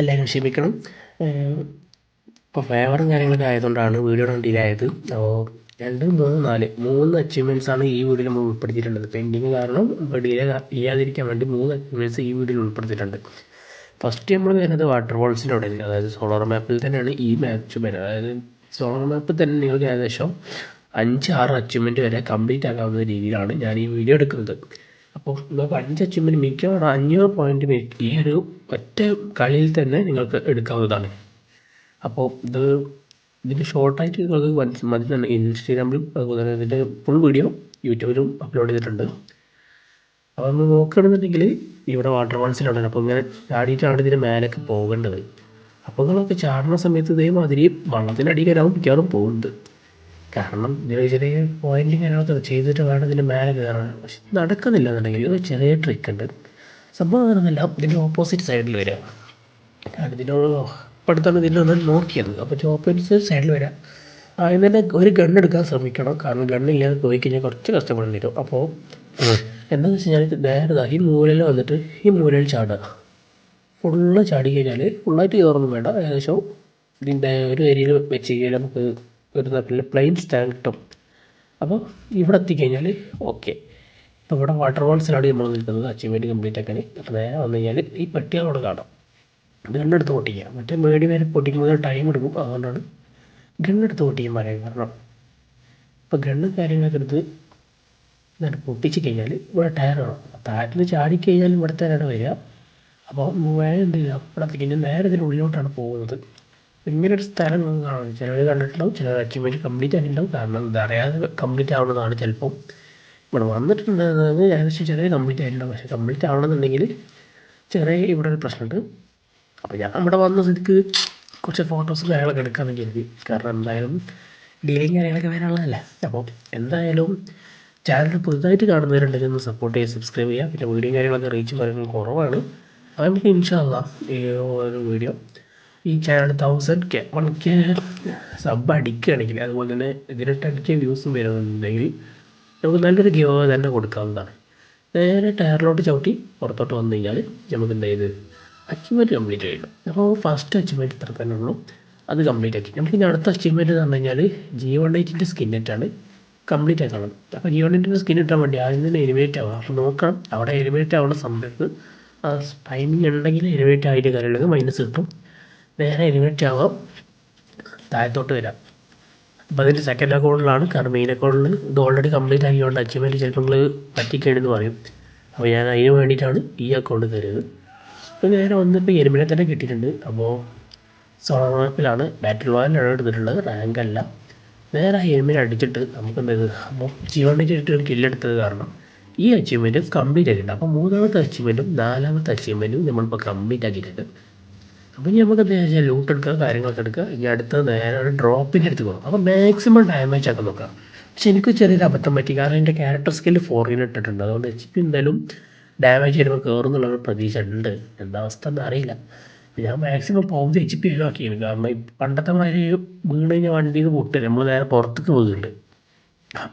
എല്ലാവരും ക്ഷമിക്കണം. ഇപ്പോൾ ഫേവറും കാര്യങ്ങളൊക്കെ ആയതുകൊണ്ടാണ് വീഡിയോയുടെ ഡിലേ ആയത്. അപ്പോൾ രണ്ട് മൂന്ന് നാല് മൂന്ന് അച്ചീവ്മെന്റ്സ് ആണ് ഈ വീഡിയോയിൽ നമ്മൾ ഉൾപ്പെടുത്തിയിട്ടുള്ളത്. പെൻഡിങ് കാരണം ഡിലേ ചെയ്യാതിരിക്കാൻ വേണ്ടി മൂന്ന് അച്ചീവ്മെന്റ്സ് ഈ വീഡിയോയിൽ ഉൾപ്പെടുത്തിയിട്ടുണ്ട്. ഫസ്റ്റ് നമ്മൾ വരുന്നത് വാട്ടർ അവിടെ. അതായത് സോളാർ മാപ്പിൽ തന്നെയാണ് ഈ മാച്ച് വരുന്നത്. അതായത് സോളാർ മാപ്പിൽ തന്നെ നിങ്ങൾക്ക് ഏകദേശം അഞ്ച് ആറ് അച്ചീവ്മെന്റ് വരെ കംപ്ലീറ്റ് ആകാവുന്ന രീതിയിലാണ് ഞാൻ ഈ വീഡിയോ എടുക്കുന്നത്. അഞ്ച് അച്ചീവ്മെന്റ് മിക്കവാറും അഞ്ഞൂറ് പോയിന്റ് ഈ ഒരു ഒറ്റ കളിയിൽ തന്നെ നിങ്ങൾക്ക് എടുക്കാവുന്നതാണ്. അപ്പോൾ ഇത് ഇതിന്റെ ഷോർട്ടായിട്ട് നിങ്ങൾക്ക് മനസ്സ് മതി ഇൻസ്റ്റാഗ്രാമിലും അതുപോലെ തന്നെ ഇതിന്റെ ഫുൾ വീഡിയോ യൂട്യൂബിലും അപ്ലോഡ് ചെയ്തിട്ടുണ്ട്. അപ്പോൾ നമ്മൾ നോക്കുകയാണെന്നുണ്ടെങ്കിൽ ഇവിടെ വാട്ടർ ഫാൾസിലാണ് അപ്പോൾ ഇങ്ങനെ ചാടിയിട്ടാണ് ഇതിന്റെ മേലൊക്കെ പോകേണ്ടത്. അപ്പോൾ നിങ്ങളൊക്കെ ചാടുന്ന സമയത്ത് ഇതേമാതിരി വള്ളത്തിന്റെ അടിയിലാവും മിക്കവാറും പോകുന്നത്. കാരണം ചെറിയ ചെറിയ പോയിന്റിങ് അതിനകത്ത് ചെയ്തിട്ട് വേണം ഇതിന്റെ മേലെ കയറാൻ. പക്ഷെ നടക്കുന്നില്ല എന്നുണ്ടെങ്കിൽ ഒരു ചെറിയ ട്രിക്ക് ഉണ്ട്. സംഭവം നടന്നില്ല ഇതിന്റെ ഓപ്പോസിറ്റ് സൈഡിൽ വരിക. കാരണം ഇതിനോട് അപ്പടുത്താണ് ഇതിന്റെ നോക്കിയത്. അപ്പോൾ ഓപ്പോസിറ്റ് സൈഡിൽ വരിക. ആദ്യം തന്നെ ഒരു ഗൺ എടുക്കാൻ ശ്രമിക്കണം. കാരണം ഗണ്ണില്ലാതെ പോയി കഴിഞ്ഞാൽ കുറച്ച് കഷ്ടപ്പെടേണ്ടി വരും. അപ്പോൾ എന്താണെന്ന് വെച്ച് കഴിഞ്ഞാൽ നേരെ ഈ മൂലയിൽ വന്നിട്ട് ഈ മൂലയിൽ ചാടുക. ഫുള്ള് ചാടി കഴിഞ്ഞാൽ ഫുള്ളായിട്ട് കയറൊന്നും വേണ്ട. ഏകദേശം ഇതിന്റെ ഒരു ഏരിയയിൽ വെച്ച് കഴിഞ്ഞാൽ നമുക്ക് ഒരു പിന്നെ പ്ലെയിൻ സ്റ്റാൻഡ് കിട്ടും അപ്പോൾ ഇവിടെ എത്തിക്കഴിഞ്ഞാൽ ഓക്കെ ഇപ്പോൾ ഇവിടെ വാട്ടർ ഫോൾസിലാണ് നമ്മൾ നിൽക്കുന്നത്. അച്ചീവ്മെന്റ് കംപ്ലീറ്റ് ആക്കാൻ അപ്പോൾ നേരെ വന്നു കഴിഞ്ഞാൽ ഈ പെട്ടി അവിടെ കാണാം. ഗണ്ണെടുത്ത് പൊട്ടിക്കുക മറ്റേ മേടി വരെ പൊട്ടിക്കുമ്പോൾ ടൈം എടുക്കും. അതുകൊണ്ടാണ് ഗണ്ണെടുത്ത് പൊട്ടിക്കാൻ പറയാൻ കാരണം. ഇപ്പോൾ ഗണ്ണും കാര്യങ്ങളൊക്കെ എടുത്ത് എന്നിട്ട് പൊട്ടിച്ച് കഴിഞ്ഞാൽ ഇവിടെ ടയർ വേണം താഴത്ത് നിന്ന് ചാടിക്കഴിഞ്ഞാൽ ഇവിടെ തന്നെയാണ് വരിക. അപ്പോൾ വേറെ എന്ത് ചെയ്യുക? ഇവിടെ എത്തിക്കഴിഞ്ഞാൽ നേരെ ഇതിന്റെ ഉള്ളിലോട്ടാണ് പോകുന്നത്. ഇങ്ങനെ ഒരു സ്ഥലം നിങ്ങൾക്ക് കാണും. ചിലർ കണ്ടിട്ടുണ്ടാവും ചിലർ അച്ചീവ്മെന്റ് കംപ്ലീറ്റ് ആയിട്ടുണ്ടാവും. കാരണം ഇതറിയാതെ കംപ്ലീറ്റ് ആവുന്നതാണ് ചിലപ്പം. ഇവിടെ വന്നിട്ടുണ്ടെന്നത് ഏകദേശം ചെറിയ കംപ്ലീറ്റ് ആയിട്ടുണ്ടാവും. പക്ഷേ കംപ്ലീറ്റ് ആവണമെന്നുണ്ടെങ്കിൽ ചെറിയ ഇവിടെ ഒരു പ്രശ്നമുണ്ട്. അപ്പോൾ ഞാൻ ഇവിടെ വന്ന സ്ഥിതിക്ക് കുറച്ച് ഫോട്ടോസ് കാര്യങ്ങളൊക്കെ എടുക്കാമെന്ന് കരുതി. കാരണം എന്തായാലും ഡീലിങ് കാര്യങ്ങളൊക്കെ വരാനുള്ളതല്ലേ. അപ്പോൾ എന്തായാലും ചാനൽ പുതുതായിട്ട് കാണുന്നവരുണ്ടെങ്കിൽ ഒന്ന് സപ്പോർട്ട് ചെയ്യുക സബ്സ്ക്രൈബ് ചെയ്യുക. പിന്നെ വീഡിയോ കാര്യങ്ങളൊക്കെ റീച്ച് പറയുന്നത് കുറവാണ്. അപ്പോൾ നമുക്ക് ഇൻഷാല്ല ഈ ഒരു വീഡിയോ ഈ channel thousand K one K sub അടിക്കുകയാണെങ്കിൽ അതുപോലെ തന്നെ ഇതിന് ടെൻ കെ വ്യൂസും വരുന്നുണ്ടെങ്കിൽ നമുക്ക് നല്ലൊരു ഗിവ് തന്നെ കൊടുക്കാവുന്നതാണ്. നേരെ ടയറിലോട്ട് ചവിട്ടി പുറത്തോട്ട് വന്നു കഴിഞ്ഞാൽ നമുക്ക് എന്താ ചെയ്ത് അച്ചീവ്മെന്റ് കംപ്ലീറ്റ് ചെയ്യണം അപ്പോൾ ഫസ്റ്റ് അച്ചീവ്മെന്റ് ഇത്ര തന്നെ ഉള്ളൂ. അത് കംപ്ലീറ്റ് ആക്കി. നമുക്ക് ഇനി അടുത്ത അച്ചീവ്മെന്റ് എന്ന് പറഞ്ഞു കഴിഞ്ഞാൽ ജി വൺ എയ്റ്റിന്റെ സ്കിൻ നെറ്റാണ് കംപ്ലീറ്റ് ആക്കണം അപ്പോൾ ജി വൺ എയ്റ്റിന്റെ സ്കിൻ ഇട്ടാൻ വേണ്ടി ആദ്യം തന്നെ എലിമിനേറ്റ് ആവുക. അപ്പോൾ നോക്കാം അവിടെ എലിമിനേറ്റ് ആവുന്ന സമയത്ത് സ്പൈനിങ് ഉണ്ടെങ്കിൽ എലിമിനേറ്റ് ആയിട്ട് കാര്യമുള്ളത് മൈനസ് കിട്ടും. നേരെ എലിമിനേറ്റ് ആവാം. താഴത്തോട്ട് വരാം. അപ്പോൾ അതിന്റെ സെക്കൻഡ് അക്കൗണ്ടിലാണ് കാരണം മെയിൻ അക്കൗണ്ടിൽ ഇത് ഓൾറെഡി കംപ്ലീറ്റ് ആക്കിയോണ്ട് അച്ചീവ്മെന്റ് ചിലപ്പോൾ നിങ്ങൾ പറ്റിക്കേണ്ടെന്ന് പറയും. അപ്പോൾ ഞാൻ അതിന് വേണ്ടിയിട്ടാണ് ഈ അക്കൗണ്ട് തരുന്നത്. അപ്പോൾ നേരെ വന്നിപ്പോൾ എരുമിനെ തന്നെ കിട്ടിയിട്ടുണ്ട്. അപ്പോൾ സോളാർ മാപ്പിലാണ് ബാറ്റിൽ റോയലാണ് എടുത്തിട്ടുള്ളത്. റാങ്ക് അല്ല. നേരെ ആ എരുമിനെ അടിച്ചിട്ട് നമുക്ക് എന്ത് അപ്പോൾ ജീവൻ ഒരു കില്ലെടുത്തത് കാരണം ഈ അച്ചീവ്മെന്റ് കംപ്ലീറ്റ് ആക്കിയിട്ടുണ്ട് അപ്പോൾ മൂന്നാമത്തെ അച്ചീവ്മെന്റും നാലാമത്തെ അച്ചീവ്മെന്റും നമ്മളിപ്പോൾ കംപ്ലീറ്റ് ആക്കിയിട്ടുണ്ട്. അപ്പോൾ ഇനി നമുക്ക് എന്താ വെച്ചാൽ ലൂട്ട് എടുക്കുക കാര്യങ്ങളൊക്കെ എടുക്കുക. ഇനി അടുത്ത് നേരെ ഡ്രോപ്പിന്റെ അടുത്ത് പോകും. അപ്പോൾ മാക്സിമം ഡാമേജ് ആക്കാൻ നോക്കുക പക്ഷെ എനിക്ക് ചെറിയൊരു അബദ്ധം പറ്റി. കാരണം എന്റെ ക്യാരക്ടർ സ്കില്ല് ഫോറിൻ ഇട്ടിട്ടുണ്ട്. അതുകൊണ്ട് എച്ച് പി എന്തായാലും ഡാമേജ് ചെയ്യുമ്പോൾ കയറുന്നുള്ളൊരു പ്രതീക്ഷ ഉണ്ട് എന്താ അവസ്ഥ എന്ന് അറിയില്ല. ഞാൻ മാക്സിമം പോകുന്നത് എച്ച് പി ഒഴിവാക്കിയാണ് കാരണം ഈ പണ്ടത്തെ മാതിരി വീണ് കഴിഞ്ഞാൽ വണ്ടിയിൽ നിന്ന് പൊട്ടില്ല നമ്മൾ നേരെ പുറത്തേക്ക് പോകുന്നുണ്ട്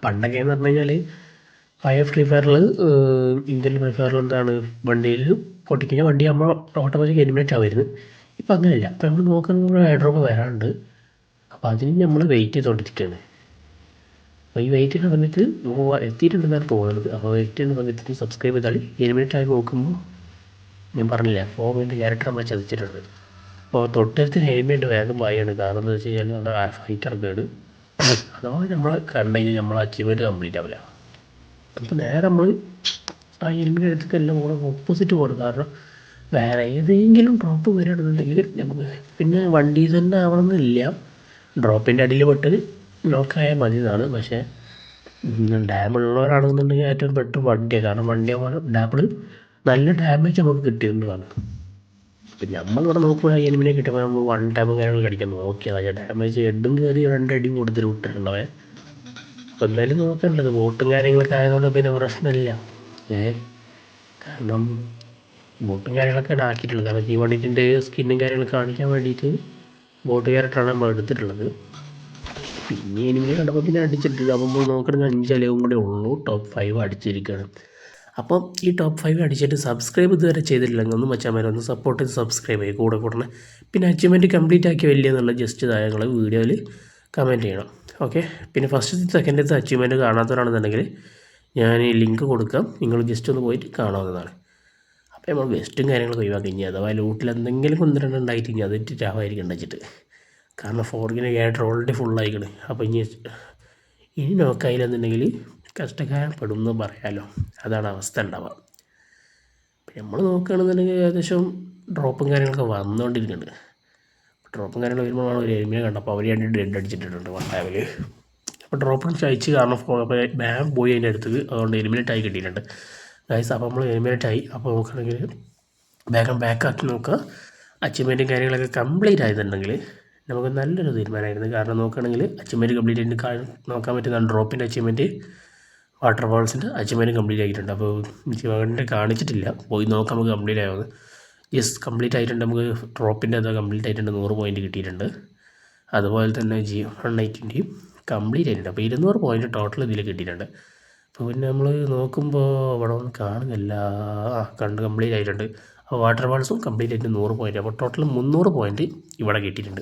പണ്ടൊക്കെ എന്ന് പറഞ്ഞു കഴിഞ്ഞാൽ ഫയർ ഫ്രീ ഫയറിൽ ഇന്ത്യൻ ഫ്രീ ഫയറിൽ എന്താണ് വണ്ടിയിൽ പൊട്ടിക്കഴിഞ്ഞാൽ വണ്ടി നമ്മൾ ഓട്ടോമാറ്റിക് എലിമിനേറ്റ് ആവുമായിരുന്നു. ഇപ്പം അങ്ങനെയല്ല. ഇപ്പം നമ്മൾ നോക്കുന്ന ഡ്രോപ്പ് വരാനുണ്ട് അപ്പോൾ അതിന് നമ്മൾ വെയിറ്റ് ചെയ്തുകൊണ്ടിരിക്കുകയാണ് അപ്പോൾ ഈ വെയിറ്റ് ചെയ്യുന്ന സമയത്ത് എത്തിയിട്ടുണ്ടെന്നാണ് തോന്നുന്നത്. അപ്പോൾ വെയിറ്റ് ചെയ്യുന്ന സമയത്ത് സബ്സ്ക്രൈബ് ചെയ്താൽ മിനിറ്റ് ആയി നോക്കുമ്പോൾ ഞാൻ പറഞ്ഞില്ല ഫോമിന്റെ ക്യാരക്ടർ നമ്മൾ ചതിച്ചിട്ടുണ്ട്. അപ്പോൾ തൊട്ടടുത്തിന് ഹെൽമെറ്റ് വേഗം വായാണ് കാരണം എന്താ വെച്ച് കഴിഞ്ഞാൽ നമ്മുടെ ഫൈറ്റ് ഇറക്കുകയാണ് അഥവാ നമ്മൾ കണ്ടെങ്കിൽ നമ്മൾ അച്ചീവ്മെന്റ് കംപ്ലീറ്റ് ആവില്ല. അപ്പോൾ നേരെ നമ്മൾ ആ ഹെൽമെറ്റ് എടുത്തിട്ട് എല്ലാം കൂടെ ഓപ്പോസിറ്റ് പോകണം കാരണം വേറെ ഏതെങ്കിലും ഡ്രോപ്പ് വരികയാണെന്നുണ്ടെങ്കിൽ നമുക്ക് പിന്നെ വണ്ടി തന്നെ ആവണമെന്നില്ല. ഡ്രോപ്പിന്റെ അടിയിൽ പെട്ട് ലോക്കായാൽ മതി എന്നാണ് പക്ഷേ ഡാമുള്ളവരാണെന്നുണ്ടെങ്കിൽ ഏറ്റവും പെട്ട് വണ്ടിയാണ് കാരണം വണ്ടിയാകുമ്പോൾ ഡാമിൽ നല്ല ഡാമേജ് നമുക്ക് കിട്ടിയിരുന്നതാണ് ഇപ്പം നമ്മളിവിടെ നോക്കുമ്പോൾ എനിമിനെ കിട്ടുമ്പോൾ നമ്മൾ വൺ ടൈം കാര്യങ്ങൾ കടിക്കുന്നു. ഓക്കെ അതായത് ഡാമേജ് ഹെഡും കയറി രണ്ടടി കൂടുതൽ വിട്ടിട്ടുണ്ടാവേ. അപ്പോൾ എന്തായാലും നോക്കേണ്ടത്. ബോട്ടും കാര്യങ്ങളൊക്കെ ആയതുകൊണ്ട് പിന്നെ പ്രശ്നമില്ല. ഏ? കാരണം ബോട്ടും കാര്യങ്ങളൊക്കെ ആക്കിയിട്ടുള്ളത് കാരണം ഈ വണ്ടിന്റെ സ്കിന്നും കാര്യങ്ങളൊക്കെ കാണിക്കാൻ വേണ്ടിയിട്ട് ബോട്ട് ക്യാരക്ടറാണ് നമ്മൾ എടുത്തിട്ടുള്ളത്. പിന്നെ എനിമിനെ കണ്ടപ്പോൾ പിന്നെ അടിച്ചിട്ടുണ്ട് അപ്പോൾ നോക്കണമെങ്കിൽ അഞ്ച് അലവും കൂടെ ഉള്ളൂ. ടോപ്പ് ഫൈവ് അടിച്ചിരിക്കുകയാണ്. അപ്പം ഈ ടോപ്പ് ഫൈവ് അടിച്ചിട്ട് സബ്സ്ക്രൈബ് ഇതുവരെ ചെയ്തിട്ടില്ലെങ്കിൽ ഒന്ന് മച്ചാമാരെ ഒന്ന് സപ്പോർട്ട് ചെയ്ത് സബ്സ്ക്രൈബ് ചെയ്യുക. കൂടെ കൂടണം. പിന്നെ അച്ചീവ്മെന്റ് കംപ്ലീറ്റ് ആക്കി വലിയ എന്നുള്ള ജസ്റ്റ് താഴങ്ങൾ വീഡിയോയിൽ കമന്റ് ചെയ്യണം. ഓക്കെ പിന്നെ ഫസ്റ്റ് സെക്കൻഡ് അച്ചീവ്മെന്റ് കാണാത്തവരാണെന്നുണ്ടെങ്കിൽ ഞാൻ ഈ ലിങ്ക് കൊടുക്കാം. നിങ്ങൾ ജസ്റ്റ് ഒന്ന് പോയിട്ട് കാണാവുന്നതാണ്. അപ്പോൾ നമ്മൾ വെസ്റ്റും കാര്യങ്ങളൊക്കെ ഒഴിവാക്കി കഴിഞ്ഞാൽ അഥവാ ലൂട്ടിൽ എന്തെങ്കിലും ഒന്ന് രണ്ട് ഉണ്ടായിട്ട് ഇനി അത് രാവായിരിക്കും വെച്ചിട്ട് കാരണം ഫോർഗിന് ക്യാരക്ടർ ഓൾറെഡി ഫുള്ളായിക്കണ് അപ്പോൾ ഇനി ഇനി നോക്കായില്ലെന്നുണ്ടെങ്കിൽ കഷ്ടക്കാരൻ എന്ന് പറയാമല്ലോ അതാണ് അവസ്ഥ ഉണ്ടാവുക. അപ്പം നമ്മൾ നോക്കുകയാണെന്നുണ്ടെങ്കിൽ ഏകദേശം ഡ്രോപ്പും കാര്യങ്ങളൊക്കെ വന്നുകൊണ്ടിരിക്കുന്നുണ്ട് ഡ്രോപ്പും കാര്യങ്ങൾ വരുമ്പോഴാണ് ഒരു എരുമിനെ കണ്ടപ്പോൾ അവർ രണ്ട് ഡെഡ് അടിച്ചിട്ടുണ്ട് വൺ ടൈമിൽ അപ്പോൾ ഡ്രോപ്പ് കഴിച്ച് കാരണം ഫോ- അപ്പോൾ ബാം പോയി അതിന്റെ അടുത്ത് അതുകൊണ്ട് എലിമിനേറ്റ് ആയി കിട്ടിയിട്ടുണ്ട്. ഗൈസ് അപ്പോൾ നമ്മൾ എലിമിനേറ്റ് ആയി. അപ്പോൾ നോക്കുകയാണെങ്കിൽ വേഗം ബാക്കാക്കി നോക്കുക. അച്ചീവ്മെന്റും കാര്യങ്ങളൊക്കെ കംപ്ലീറ്റ് ആയിട്ടുണ്ടെങ്കിൽ നമുക്ക് നല്ലൊരു തീരുമാനമായിരുന്നു. കാരണം നോക്കുകയാണെങ്കിൽ അച്ചീവ്മെന്റ് കംപ്ലീറ്റ് ആയിട്ട് നോക്കാൻ പറ്റുന്ന ഡ്രോപ്പിന്റെ അച്ചീവ്മെന്റ് വാട്ടർ ഫോൾസിന്റെ അച്ചീവ്മെന്റ് കംപ്ലീറ്റ് ആയിട്ടുണ്ട്. അപ്പോൾ അച്ചീവ്മെന്റ് കാണിച്ചിട്ടില്ല. പോയി നോക്കാം നമുക്ക് കംപ്ലീറ്റ് ആയോ യെസ് കംപ്ലീറ്റ് ആയിട്ടുണ്ട്. നമുക്ക് ഡ്രോപ്പിന്റെ അത് കംപ്ലീറ്റ് ആയിട്ടുണ്ട്. നൂറ് പോയിന്റ് കിട്ടിയിട്ടുണ്ട്. അതുപോലെ തന്നെ ജി വൺ എയ്റ്റിന്റെയും കംപ്ലീറ്റ് ആയിട്ടുണ്ട്. അപ്പോൾ ഇരുന്നൂറ് പോയിന്റ് ടോട്ടൽ ഇതിൽ കിട്ടിയിട്ടുണ്ട്. അപ്പോൾ പിന്നെ നമ്മൾ നോക്കുമ്പോൾ അവിടെ ഒന്നും കാണുന്നില്ല. ആ കണ്ട് കംപ്ലീറ്റ് ആയിട്ടുണ്ട്. വാട്ടർ ഫാൾസും കംപ്ലീറ്റ് ആയിട്ട് നൂറ് പോയിന്റ് അപ്പോൾ ടോട്ടൽ മുന്നൂറ് പോയിന്റ് ഇവിടെ കിട്ടിയിട്ടുണ്ട്.